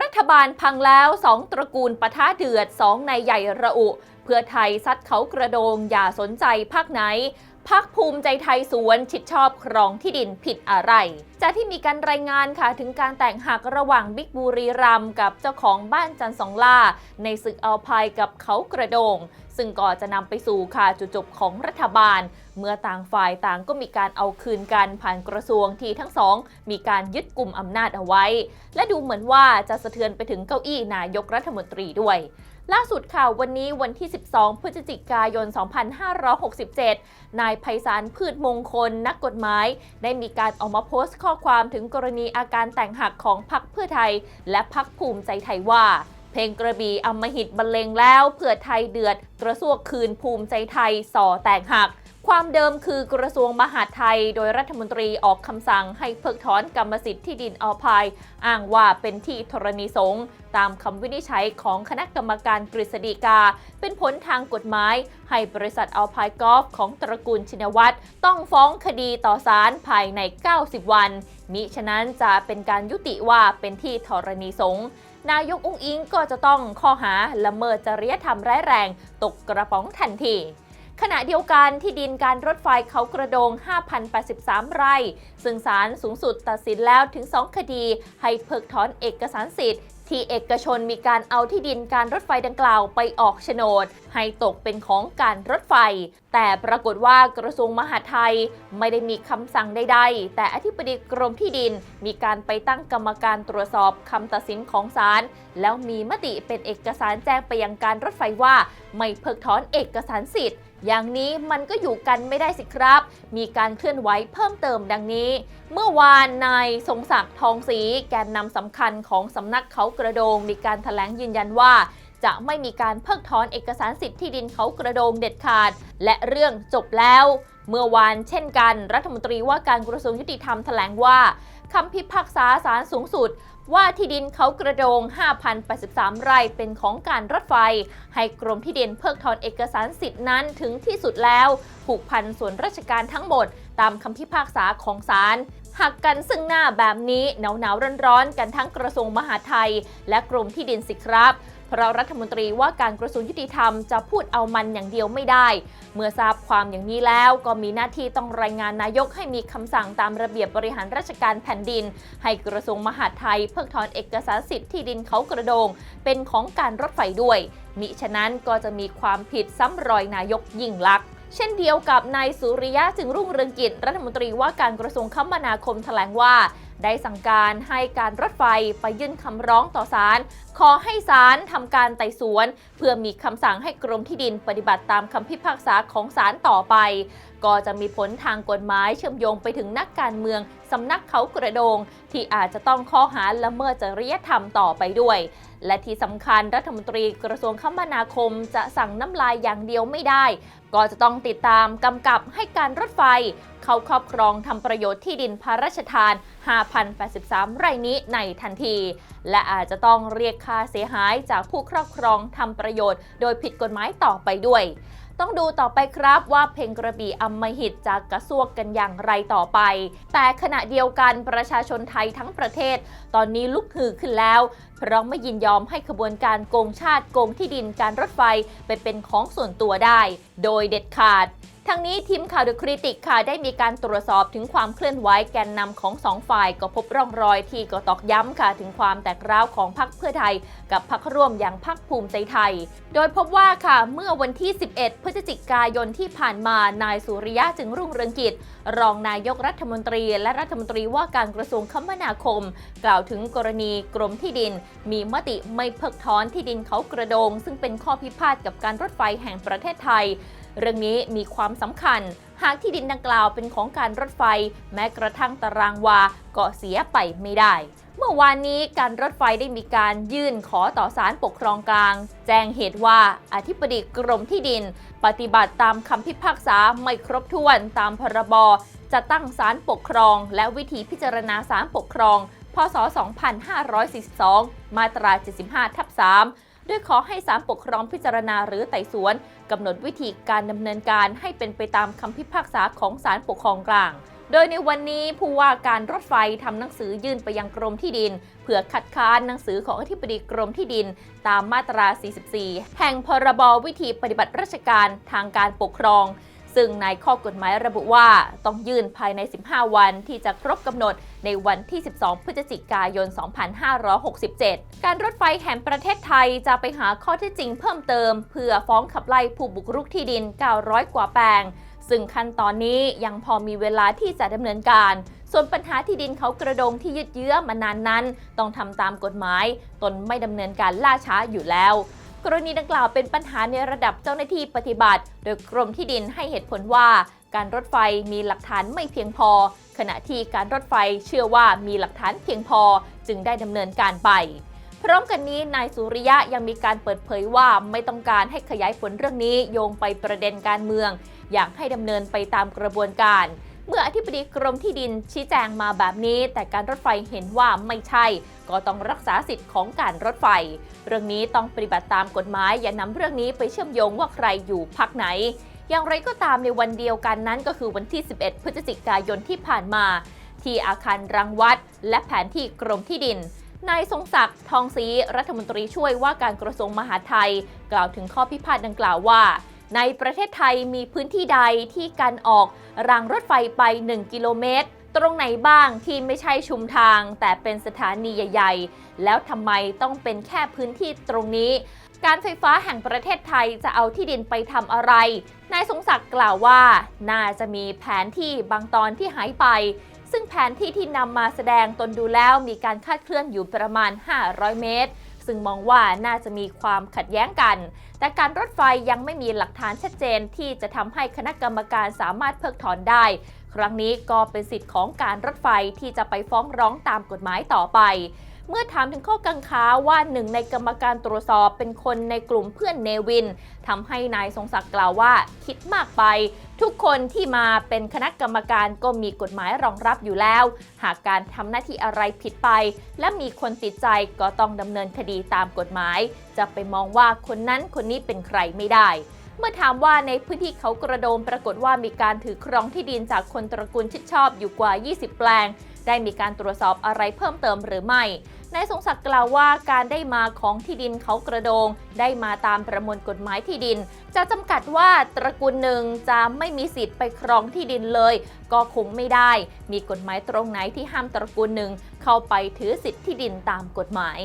รัฐบาลพังแล้วสองตระกูลปะทะเดือดสองในใหญ่ระอุ เพื่อไทยซัดเขากระโดงอย่าสนใจภาคไหน พักภูมิใจไทยสวนชิดชอบครองที่ดินผิดอะไร จากที่มีการรายงานค่ะถึงการแต่งหักระหว่างบิ๊กบุรีรัมกับเจ้าของบ้านจันสองล่า ในศึกเอาภัยกับเขากระโดง ซึ่งก็จะนำไปสู่ค่ะจุดจบของรัฐบาล เมื่อต่างฝ่ายต่างก็มีการเอาคืนกันผ่านกระทรวงที่ทั้งสอง มีการยึดกลุ่มอำนาจเอาไว้ และดูเหมือนว่าจะสะเทือนไปถึงเก้าอี้นายกรัฐมนตรีด้วย ล่าสุดค่ะวันนี้วันที่ 12 พฤศจิกายน 2567 นายไพศาลพืชมงคล นักกฎหมาย ได้มีการออกมาโพสต์ข้อความถึงกรณีอาการแต่งหักของพรรคเพื่อไทย และพรรคภูมิใจไทยว่า เพลงกระบี่อมหิตบรรเลงแล้วเพื่อไทยเดือด กระซวกคืนภูมิใจไทยส่อแตกหัก ความเดิมคือกระทรวงมหาดไทย โดยรัฐมนตรีออกคำสั่งให้เพิกถอนกรรมสิทธิ์ที่ดินอัลพายอ้างว่าเป็นที่ธรณีสงฆ์ตามคำวินิจฉัยของคณะกรรมการกฤษฎีกา เป็นผลทางกฎหมาย ให้บริษัทอัลพายกอล์ฟของตระกูลชินวัตรต้องฟ้องคดีต่อศาลภายใน 90 วัน มิฉะนั้นจะเป็นการยุติว่าเป็นที่ธรณีสงฆ์นายกอุ้งอิงก็จะต้องข้อหาละเมิดจริยธรรมร้ายแรง ตกกระป๋องทันที ขณะเดียวกันที่ดินการรถไฟเขากระโดง 5,083 ไร่ ซึ่งศาลสูงสุดตัดสินแล้วถึง 2 คดี ให้เพิกถอนเอกสารสิทธิ์ที่เอกชนมีการเอาที่ดินการรถไฟดังกล่าวไปออกโฉนด ให้ตกเป็นของการรถไฟ แต่ปรากฏว่ากระทรวงมหาดไทยไม่ได้มีคำสั่งใดๆ แต่อธิบดีกรมที่ดินมีการไปตั้งกรรมการตรวจสอบคำตัดสินของศาลแล้วมีมติเป็นเอกสารแจ้งไปยังการรถไฟว่า ไม่เพิกถอนเอกสารสิทธิ์ อย่างนี้มันก็อยู่กันไม่ได้สิครับ มีการเคลื่อนไหวเพิ่มเติมดังนี้ เมื่อวานนายทรงศักดิ์ทองศรีแกนนำสำคัญของสำนักเขากระโดงมีการถแถลงยืนยันว่าจะไม่มีการเพิกถอนเอกสารสิทธิ์ที่ดินเขากระโดงเด็ดขาด และเรื่องจบแล้ว เมื่อวานเช่นกัน รัฐมนตรีว่าการกระทรวงยุติธรรมแถลงว่า คำพิพากษาศาลสูงสุด ว่าที่ดินเขากระโดง 5,083 ไร่เป็นของการรถไฟ ให้กรมที่ดินเพิกถอนเอกสารสิทธินั้นถึงที่สุดแล้ว ผูกพันส่วนราชการทั้งหมด ตามคำพิพากษาของศาลหักกันซึ่งหน้าแบบนี้หนาวๆร้อนๆ กันทั้งกระทรวงมหาดไทย และกรมที่ดินสิครับ เพราะรัฐมนตรีว่าการกระทรวงยุติธรรมจะพูดเอามันอย่างเดียวไม่ได้ เมื่อทราบความอย่างนี้แล้วก็มีหน้าที่ต้องรายงานนายกให้มีคำสั่งตามระเบียบบริหารราชการแผ่นดิน ให้กระทรวงมหาดไทย เพิกถอนเอกสารสิทธิ์ที่ดินเขากระโดง เป็นของการรถไฟด้วย มิฉะนั้นก็จะมีความผิดซ้ำรอยนายกยิ่งลักษณ์เช่นเดียวกับนายสุริยะจึงรุ่งเรืองกิจรัฐมนตรีว่าการกระทรวงคมนาคมแถลงว่า ได้สั่งการให้การรถไฟไปยื่นคำร้องต่อศาลขอให้ศาลทำการไต่สวน เพื่อมีคำสั่งให้กรมที่ดินปฏิบัติตามคำพิพากษาของศาลต่อไป ก็จะมีผลทางกฎหมายเชื่อมโยงไปถึงนักการเมืองสำนักเขากระโดง ที่อาจจะต้องข้อหาละเมิดจริยธรรมต่อไปด้วย และที่สำคัญรัฐมนตรีกระทรวงคมนาคมจะสั่งน้ำลายอย่างเดียวไม่ได้ ก็จะต้องติดตามกำกับให้การรถไฟ เข้าครอบครองทำประโยชน์ที่ดินพระราชทาน 5,083 ไร่นี้ในทันที และอาจจะต้องเรียกค่าเสียหายจากผู้ครอบครองทำประโยชน์ โดยผิดกฎหมายต่อไปด้วยต้องดูต่อไปครับว่าเพลงกระบี่อำมหิตจะกระซวกกันอย่างไรต่อไป แต่ขณะเดียวกันประชาชนไทยทั้งประเทศ ตอนนี้ลุกฮือขึ้นแล้ว เพราะไม่ยินยอมให้ขบวนการโกงชาติโกงที่ดินการรถไฟไปเป็นของส่วนตัวได้ โดยเด็ดขาดทั้งนี้ทีมข่าวเดอะคริติกค่ะได้มีการตรวจสอบถึงความเคลื่อนไหวแกนนำของสองฝ่าย ก็พบร่องรอยที่ก็ตอกย้ำค่ะถึงความแตกร้าวของพรรคเพื่อไทย กับพรรคร่วมอย่างพรรคภูมิใจไทย โดยพบว่าค่ะเมื่อวันที่ 11 พฤศจิกายนที่ผ่านมานายสุริยะจึงรุ่งเรืองกิจ รองนายกรัฐมนตรี และรัฐมนตรีว่าการกระทรวงคมนาคม กล่าวถึงกรณีกรมที่ดินมีมติไม่เพิกถอนที่ดินเขากระโดง ซึ่งเป็นข้อพิพาทกับการรถไฟแห่งประเทศไทย เรื่องนี้มีความสำคัญ หากที่ดินดังกล่าวเป็นของการรถไฟ แม้กระทั่งตารางวาก็เสียไปไม่ได้เมื่อวานนี้การรถไฟได้มีการยื่นขอต่อศาลปกครองกลาง แจ้งเหตุว่าอธิบดีกรมที่ดิน ปฏิบัติตามคำพิพากษาไม่ครบถ้วนตามพรบจะตั้งศาลปกครอง และวิธีพิจารณาศาลปกครอง ศ 2542 มาตรา 75 ทับ 3 ด้วยขอให้ศาลปกครองพิจารณาหรือไต่สวนกำหนดวิธีการดำเนินการให้เป็นไปตามคำพิพากษาของศาลปกครองกลาง โดยในวันนี้ผู้ว่าการรถไฟทำหนังสือยื่นไปยังกรมที่ดิน เพื่อคัดค้านหนังสือของอธิบดีกรมที่ดิน ตามมาตรา 44 แห่งพรบวิธีปฏิบัติราชการทางการปกครอง ซึ่งในข้อกฎหมายระบุว่าต้องยื่นภายใน 15 วันที่จะครบกำหนดในวันที่ 12 พฤศจิกายน 2567 การรถไฟแห่งประเทศไทยจะไปหาข้อเท็จจริงเพิ่มเติม เพื่อฟ้องขับไล่ผู้บุกรุกที่ดิน 900 กว่าแปลง ซึ่งขั้นตอนนี้ยังพอมีเวลาที่จะดำเนินการส่วนปัญหาที่ดินเขากระดงที่ยืดเยื้อมานานนั้น ต้องทำตามกฎหมาย ตนไม่ดำเนินการล่าช้าอยู่แล้ว กรณีดังกล่าวเป็นปัญหาในระดับเจ้าหน้าที่ปฏิบัติ โดยกรมที่ดินให้เหตุผลว่า การรถไฟมีหลักฐานไม่เพียงพอ ขณะที่การรถไฟเชื่อว่ามีหลักฐานเพียงพอจึงได้ดำเนินการไป พร้อมกันนี้นายสุริยะยังมีการเปิดเผยว่าไม่ต้องการให้ขยายผลเรื่องนี้โยงไปประเด็นการเมือง อยากให้ดำเนินไปตามกระบวนการ เมื่ออธิบดีกรมที่ดินชี้แจงมาแบบนี้ แต่การรถไฟเห็นว่าไม่ใช่ ก็ต้องรักษาสิทธิ์ของการรถไฟ เรื่องนี้ต้องปฏิบัติตามกฎหมาย อย่านำเรื่องนี้ไปเชื่อมโยงว่าใครอยู่พักไหนอย่างไรก็ตามในวันเดียวกันนั้นก็คือวันที่ 11 พฤศจิกายนที่ผ่านมา ที่อาคารรังวัด และแผนที่กรมที่ดิน นายทรงศักดิ์ทองศรีรัฐมนตรีช่วยว่าการกระทรวงมหาดไทย กล่าวถึงข้อพิพาทดังกล่าวว่า ในประเทศไทยมีพื้นที่ใดที่การออกรางรถไฟไป 1 กิโลเมตร ตรงไหนบ้างที่ไม่ใช่ชุมทาง แต่เป็นสถานีใหญ่ ๆ แล้วทำไมต้องเป็นแค่พื้นที่ตรงนี้ การไฟฟ้าแห่งประเทศไทยจะเอาที่ดินไปทำอะไร นายสงศักดิ์กล่าวว่า น่าจะมีแผนที่บางตอนที่หายไป ซึ่งแผนที่ที่นำมาแสดงตนดูแล้วมีการคาดเคลื่อนอยู่ประมาณ 500 เมตร ซึ่งมองว่าน่าจะมีความขัดแย้งกัน แต่การรถไฟยังไม่มีหลักฐานชัดเจนที่จะทำให้คณะกรรมการสามารถเพิกถอนได้ ครั้งนี้ก็เป็นสิทธิ์ของการรถไฟที่จะไปฟ้องร้องตามกฎหมายต่อไป เมื่อถามถึงข้อกังขาว่าหนึ่งในกรรมการตรวจสอบเป็นคนในกลุ่มเพื่อนเนวินทำให้นายทรงศักดิ์กล่าวว่าคิดมากไป ทุกคนที่มาเป็นคณะกรรมการก็มีกฎหมายรองรับอยู่แล้ว หากการทำหน้าที่อะไรผิดไป และมีคนติดใจก็ต้องดำเนินคดีตามกฎหมาย จะไปมองว่าคนนั้นคนนี้เป็นใครไม่ได้เมื่อถามว่าในพื้นที่เขากระโดมปรากฏว่ามีการถือครองที่ดินจากคนตระกูลชิดชอบอยู่กว่า 20 แปลง ได้มีการตรวจสอบอะไรเพิ่มเติมหรือไม่ นายสงศักดิ์กล่าวว่าการได้มาของที่ดินเขากระโดง ได้มาตามประมวลกฎหมายที่ดิน จะจำกัดว่าตระกูลหนึ่งจะไม่มีสิทธิ์ไปครองที่ดินเลย ก็คงไม่ได้ มีกฎหมายตรงไหนที่ห้ามตระกูลหนึ่งเข้าไปถือสิทธิ์ที่ดินตามกฎหมาย